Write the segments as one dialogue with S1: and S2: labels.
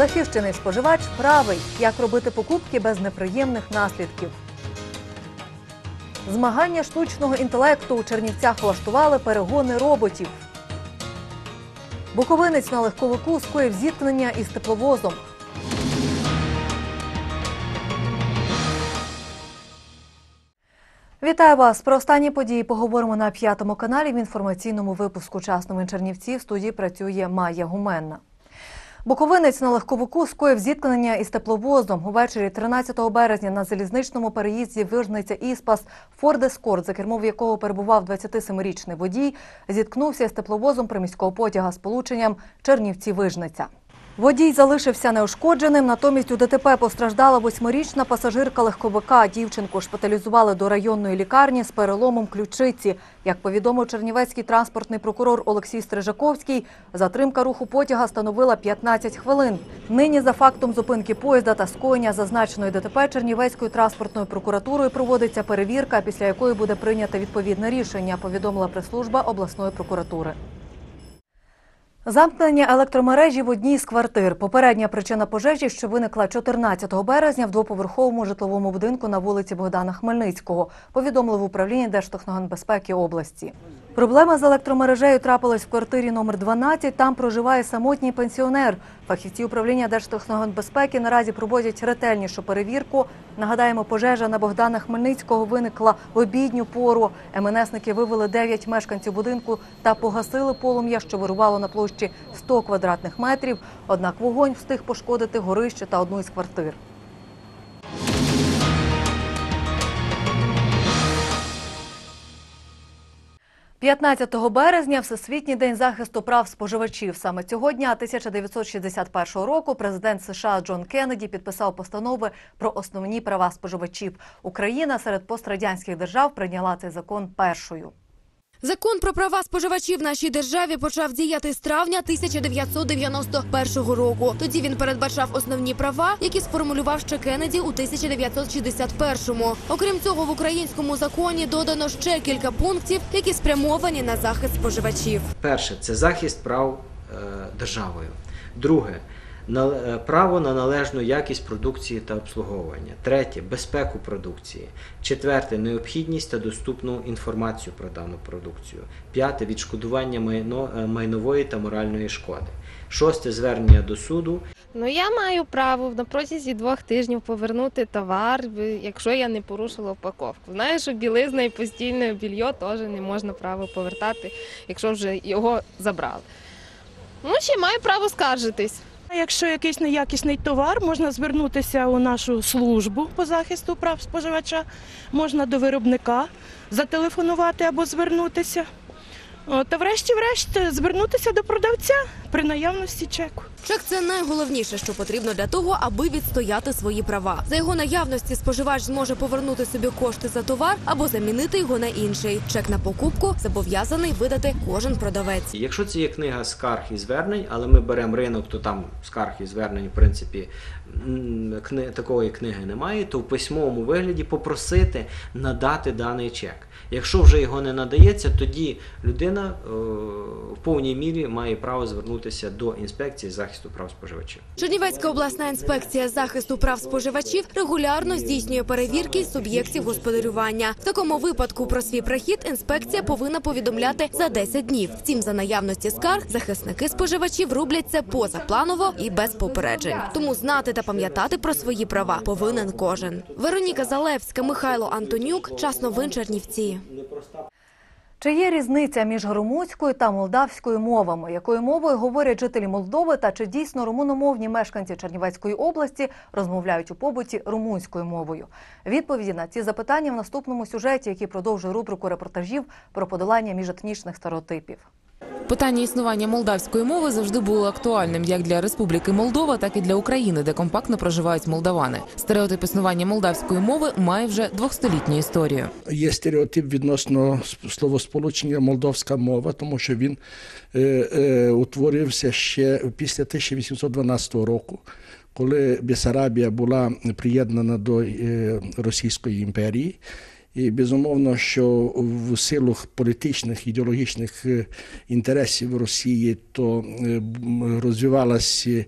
S1: Захищений споживач правий. Як робити покупки без неприємних наслідків. Змагання штучного інтелекту у Чернівцях влаштували перегони роботів. Буковинець на легковику скоїв зіткнення із тепловозом. Вітаю вас! Про останні події поговоримо на п'ятому каналі в інформаційному випуску «Час новин Чернівці. В студії працює Майя Гуменна. Буковинець на легковику скоїв зіткнення із тепловозом. Увечері 13 березня на залізничному переїзді Вижниця Іспас Форд Ескорт, за кермом якого перебував 27-річний водій, зіткнувся з тепловозом приміського потяга з полученням Чернівці-Вижниця. Водій залишився неушкодженим, натомість у ДТП постраждала восьмирічна пасажирка легковика. Дівчинку шпиталізували до районної лікарні з переломом ключиці. Як повідомив чернівецький транспортний прокурор Олексій Стрижаковський, затримка руху потяга становила 15 хвилин. Нині за фактом зупинки поїзда та скоєння зазначеної ДТП Чернівецькою транспортною прокуратурою проводиться перевірка, після якої буде прийнято відповідне рішення, повідомила прес-служба обласної прокуратури. Замкнення електромережі в одній з квартир. Попередня причина пожежі, що виникла 14 березня в двоповерховому житловому будинку на вулиці Богдана Хмельницького, повідомили в управлінні Держтехногенбезпеки області. Проблема з електромережею трапилась в квартирі номер 12. Там проживає самотній пенсіонер. Фахівці управління Держтехногенбезпеки наразі проводять ретельнішу перевірку. Нагадаємо, пожежа на Богдана Хмельницького виникла в обідню пору. МНСники вивели 9 мешканців будинку та погасили полум'я, що вирувало на площі 100 квадратних метрів. Однак вогонь встиг пошкодити горище та одну із квартир. – 15 березня Всесвітній день захисту прав споживачів. Саме цього дня 1961 року президент США Джон Кеннеді підписав постанови про основні права споживачів. Україна серед пострадянських держав прийняла цей закон першою.
S2: Закон про права споживачів в нашій державі почав діяти з травня 1991 року. Тоді він передбачав основні права, які сформулював ще Кеннеді у 1961-му. Окрім цього, в українському законі додано ще кілька пунктів, які спрямовані на захист споживачів.
S3: Перше це захист прав е, державою. Друге право на належну якість продукції та обслуговування. Третє безпеку продукції. Четверте необхідність та доступну інформацію про дану продукцію. П'яте відшкодування майно, е, майнової та моральної шкоди. Шосте звернення до суду.
S4: Ну я маю право на протязі двох тижнів повернути товар, якщо я не порушила упаковку. Знаєш, що білизна і постільне більйо теж не можна право повертати, якщо вже його забрали. Ну, ще маю право скаржитись.
S5: Якщо якийсь неякісний товар, можна звернутися у нашу службу по захисту прав споживача, можна до виробника зателефонувати або звернутися. Та врешті-врешт звернутися до продавця при наявності чеку.
S2: Чек це найголовніше, що потрібно для того, аби відстояти свої права. За його наявності споживач зможе повернути собі кошти за товар або замінити його на інший. Чек на покупку зобов'язаний видати кожен продавець.
S3: Якщо це є книга скарг і звернень, але ми беремо ринок, то там скарг і звернень, в принципі, кни- такої книги немає, то в письмовому вигляді попросити надати даний чек. Якщо вже його не надається, тоді людина е, в повній мірі має право звернутися до інспекції захисту прав споживачів.
S2: Чернівецька обласна інспекція захисту прав споживачів регулярно здійснює перевірки суб'єктів господарювання. В такому випадку про свій прихід інспекція повинна повідомляти за 10 днів. Втім, за наявності скарг захисники споживачів роблять це позапланово і без попереджень. Тому знати та пам'ятати про свої права повинен кожен. Вероніка Залевська, Михайло Антонюк. Час новин Чернівці.
S1: Чи є різниця між румунською та молдавською мовами? Якою мовою говорять жителі Молдови та чи дійсно румуномовні мешканці Чернівецької області розмовляють у побуті румунською мовою? Відповіді на ці запитання в наступному сюжеті, який продовжує рубрику репортажів про подолання міжетнічних стереотипів.
S6: Питання існування молдавської мови завжди було актуальним як для Республіки Молдова, так і для України, де компактно проживають молдавани. Стереотип існування молдавської мови має вже двохстолітню історію.
S7: Є стереотип відносно словосполучення молдовська мова, тому що він е, е, утворився ще після 1812 року, коли Бесарабія була приєднана до е, Російської імперії. І безумовно, що в силах політичних ідеологічних е, інтересів Росії, то е, розвивалася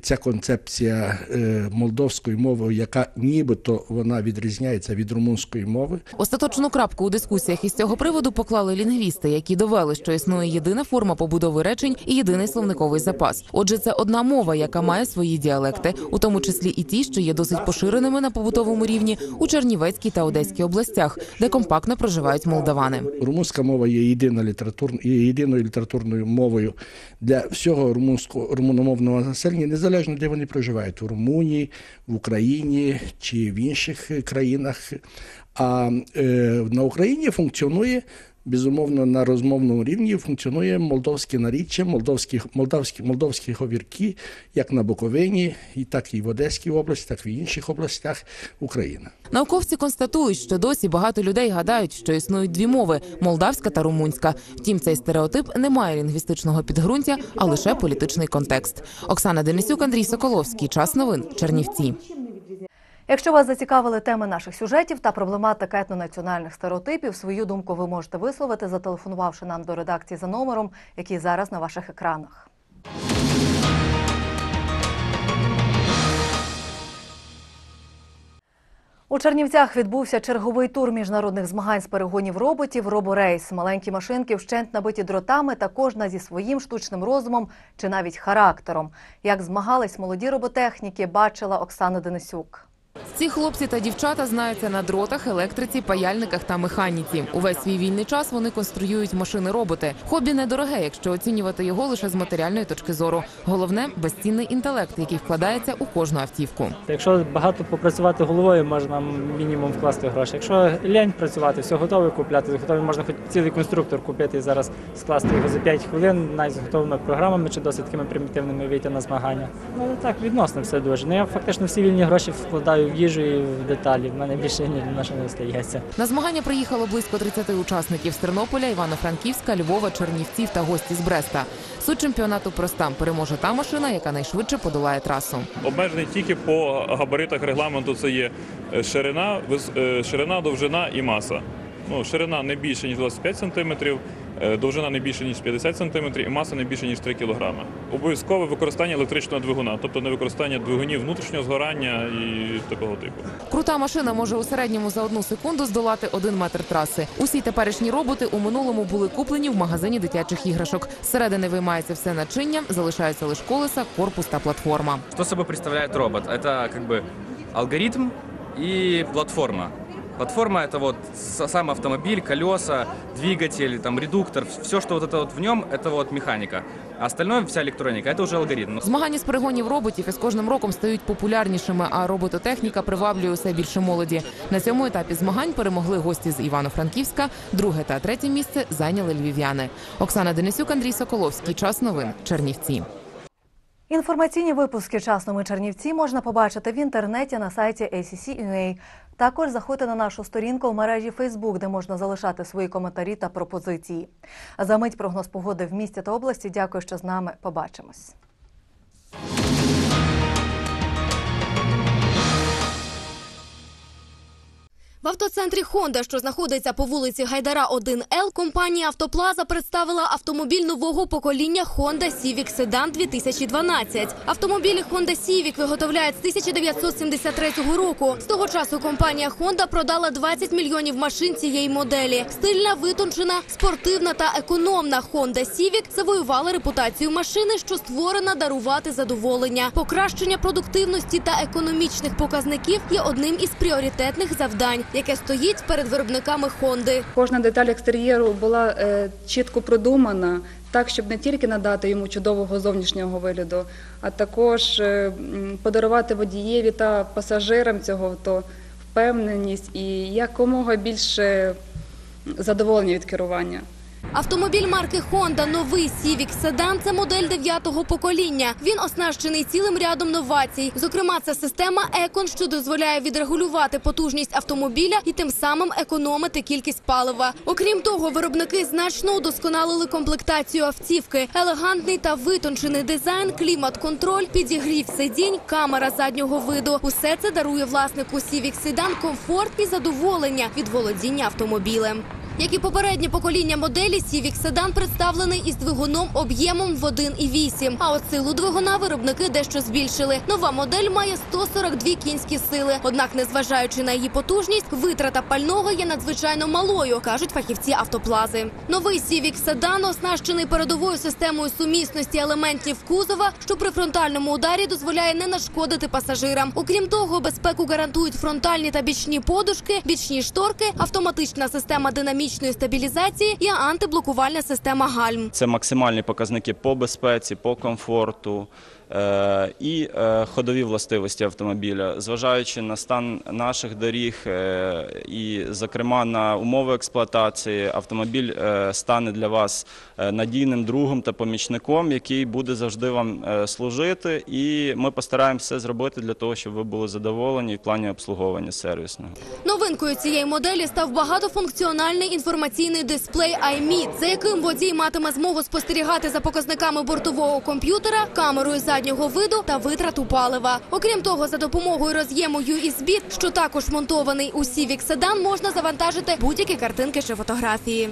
S7: ця концепція е, молдовської мови, яка нібито вона відрізняється від румунської мови.
S6: Остаточну крапку у дискусіях із цього приводу поклали лінгвісти, які довели, що існує єдина форма побудови речень і єдиний словниковий запас. Отже, це одна мова, яка має свої діалекти, у тому числі і ті, що є досить поширеними на побутовому рівні у Чернівецькій та Одеській областях, де компактно проживають молдавани.
S7: Румунська мова є єдина літературна єдиною літературною мовою для всього румунського румуномовного населення, незалежно де вони проживають в Румунії, в Україні чи в інших країнах. А е, на Україні функціонує. Безумовно, на розмовному рівні функціонує молдовське наріччя, молдовські, молдавські, молдовські говірки, як на Буковині, і так і в Одеській області, так і в інших областях України.
S6: Науковці констатують, що досі багато людей гадають, що існують дві мови молдавська та румунська. Втім, цей стереотип не має лінгвістичного підґрунтя, а лише політичний контекст. Оксана Денисюк, Андрій Соколовський. Час новин. Чернівці.
S1: Якщо вас зацікавили теми наших сюжетів та проблематика етнонаціональних стереотипів, свою думку ви можете висловити, зателефонувавши нам до редакції за номером, який зараз на ваших екранах. У Чернівцях відбувся черговий тур міжнародних змагань з перегонів роботів «Роборейс». Маленькі машинки вщент набиті дротами та кожна зі своїм штучним розумом чи навіть характером. Як змагались молоді роботехніки, бачила Оксана Денисюк.
S6: Ці хлопці та дівчата знаються на дротах, електриці, паяльниках та механіці. Увесь свій вільний час вони конструюють машини-роботи. Хобі недороге, якщо оцінювати його лише з матеріальної точки зору. Головне безцінний інтелект, який вкладається у кожну автівку.
S8: Якщо багато попрацювати головою, можна мінімум вкласти гроші. Якщо лень працювати, все готове купляти, готові можна хоч цілий конструктор купити і зараз скласти його за 5 хвилин, навіть з готовими програмами чи досить такими примітивними вийти на змагання. Ну так, відносно все дуже. Ну я фактично всі вільні гроші вкладаю в їжу і в деталі. В мене більше ні на що не остається.
S6: На змагання приїхало близько 30 учасників з Тернополя, Івано-Франківська, Львова, Чернівців та гості з Бреста. Суть чемпіонату проста переможе та машина, яка найшвидше подолає трасу.
S9: обмежений тільки по габаритах регламенту. Це є е, ширина, е, ширина, довжина і маса. Ну, ширина не більше ніж 25 см, довжина не більше ніж 50 см і маса не більше ніж 3 кг. Обов'язкове використання електричного двигуна, тобто не використання двигунів внутрішнього згорання і такого типу.
S6: Крута машина може у середньому за одну секунду здолати один метр траси. Усі теперішні роботи у минулому були куплені в магазині дитячих іграшок. Зсередини виймається все начиння, залишаються лише колеса, корпус та платформа.
S10: Что собой представляет робот? Это как бы алгоритм и платформа. Платформа это вот с- сам автомобиль, колеса, двигатель, там редуктор, все, что вот это вот в нем, это вот механика. А остальное, вся электроника, это уже алгоритм.
S6: Змагання з перегонів роботів із кожним роком стають популярнішими, а робототехніка приваблює усе більше молоді. На цьому етапі змагань перемогли гості з Івано-Франківська. Друге та третє місце зайняли львів'яни. Оксана Денисюк, Андрій Соколовський. Час новин. Чернівці.
S1: Інформаційні випуски «Часними Чернівці можна побачити в інтернеті на сайті ACC.UA. Також заходьте на нашу сторінку в мережі Фейсбук, де можна залишати свої коментарі та пропозиції. За мить прогноз погоди в місті та області. Дякую, що з нами. Побачимось.
S2: В автоцентрі Honda, що знаходиться по вулиці Гайдара 1Л, компанія Автоплаза представила автомобіль нового покоління Honda Civic Sedan 2012. Автомобілі Honda Civic виготовляють з 1973 року. З того часу компанія Honda продала 20 мільйонів машин цієї моделі. Стильна, витончена, спортивна та економна Honda Civic завоювала репутацію машини, що створена дарувати задоволення. Покращення продуктивності та економічних показників є одним із пріоритетних завдань, яке стоїть перед виробниками Хонди.
S11: Кожна деталь екстер'єру була е, чітко продумана, так щоб не тільки надати йому чудового зовнішнього вигляду, а також е, подарувати водієві та пасажирам цього авто впевненість і якомога більше задоволення від керування.
S2: Автомобіль марки Honda новий Civic Sedan – це модель дев'ятого покоління. Він оснащений цілим рядом новацій. Зокрема, це система Econ, що дозволяє відрегулювати потужність автомобіля і тим самим економити кількість палива. Окрім того, виробники значно удосконалили комплектацію автівки. Елегантний та витончений дизайн, клімат-контроль, підігрів сидінь, камера заднього виду. Усе це дарує власнику Civic Sedan комфорт і задоволення від володіння автомобілем. Як і попереднє покоління моделі, Civic Sedan представлений із двигуном об'ємом в 1,8. А от силу двигуна виробники дещо збільшили. Нова модель має 142 кінські сили. Однак, незважаючи на її потужність, витрата пального є надзвичайно малою, кажуть фахівці автоплази. Новий Civic Sedan оснащений передовою системою сумісності елементів кузова, що при фронтальному ударі дозволяє не нашкодити пасажирам. Окрім того, безпеку гарантують фронтальні та бічні подушки, бічні шторки, автоматична система динамічної стабілізації і антиблокувальна система гальм.
S12: Це максимальні показники по безпеці, по комфорту і е, ходові властивості автомобіля. Зважаючи на стан наших доріг е, і, зокрема, на умови експлуатації, автомобіль е, стане для вас е, надійним другом та помічником, який буде завжди вам е, служити. І ми постараємося все зробити для того, щоб ви були задоволені в плані обслуговування сервісного.
S2: Новинкою цієї моделі став багатофункціональний інформаційний дисплей iMeet, за яким водій матиме змогу спостерігати за показниками бортового комп'ютера, камерою заднього виду та витрату палива. Окрім того, за допомогою роз'єму USB, що також монтований у Civic Sedan, можна завантажити будь-які картинки чи фотографії.